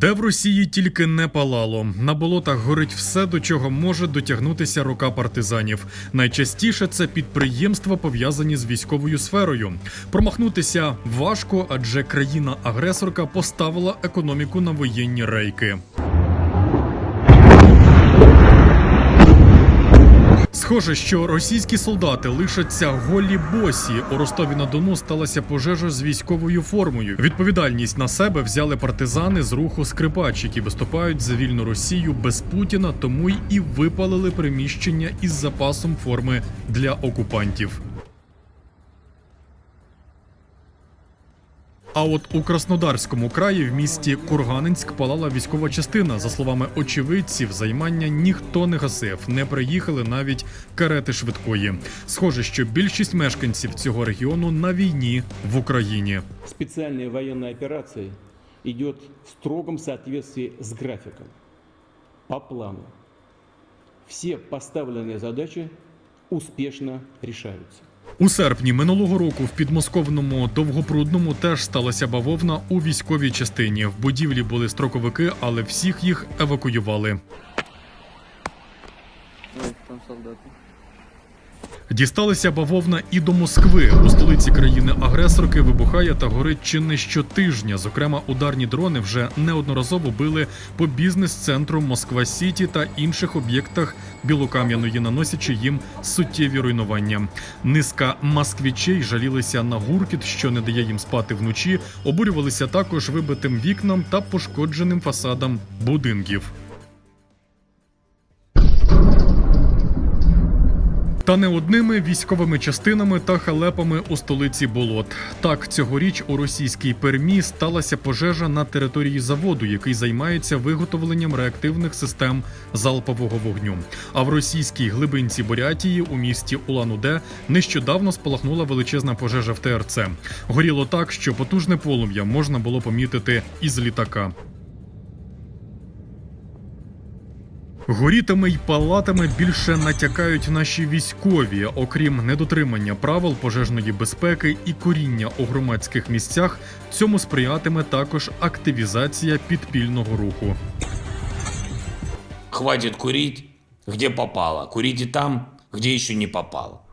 Де в Росії тільки не палало. На болотах горить все, до чого може дотягнутися рука партизанів. Найчастіше це підприємства, пов'язані з військовою сферою. Промахнутися важко, адже країна-агресорка поставила економіку на воєнні рейки. Схоже, що російські солдати лишаться голі босі. У Ростові на Дону сталася пожежа з військовою формою. Відповідальність на себе взяли партизани з руху скрипач, які виступають за вільну Росію без Путіна, тому й і випалили приміщення із запасом форми для окупантів. А от у Краснодарському краї в місті Курганинськ палала військова частина. За словами очевидців, займання ніхто не гасив, не приїхали навіть карети швидкої. Схоже, що більшість мешканців цього регіону на війні в Україні. Специальная военная операция идет в строгом соответствии с графиком, по плану. Все поставленные задачи успешно решаются. У серпні минулого року в підмосковному довгопрудному теж сталася бавовна у військовій частині. В будівлі були строковики, але всіх їх евакуювали. Там солдаты. Дісталися бавовна і до Москви. У столиці країни-агресорки вибухає та горить чи не щотижня. Зокрема, ударні дрони вже неодноразово били по бізнес-центру Москва Сіті та інших об'єктах Білокам'яної, наносячи їм суттєві руйнування. Низка москвічей жалілися на гуркіт, що не дає їм спати вночі. Обурювалися також вибитим вікнам та пошкодженим фасадам будинків. Та не одними військовими частинами та халепами у столиці болот. Так, цьогоріч у російській Пермі сталася пожежа на території заводу, який займається виготовленням реактивних систем залпового вогню. А в російській глибинці Бурятії у місті Улан-Уде нещодавно спалахнула величезна пожежа в ТРЦ. Горіло так, що потужне полум'я можна було помітити із літака. Горітами й палатами більше натякають наші військові. Окрім недотримання правил пожежної безпеки і коріння у громадських місцях, цьому сприятиме також активізація підпільного руху. Хватить куріть, где попало. Курите там, где ще не попало.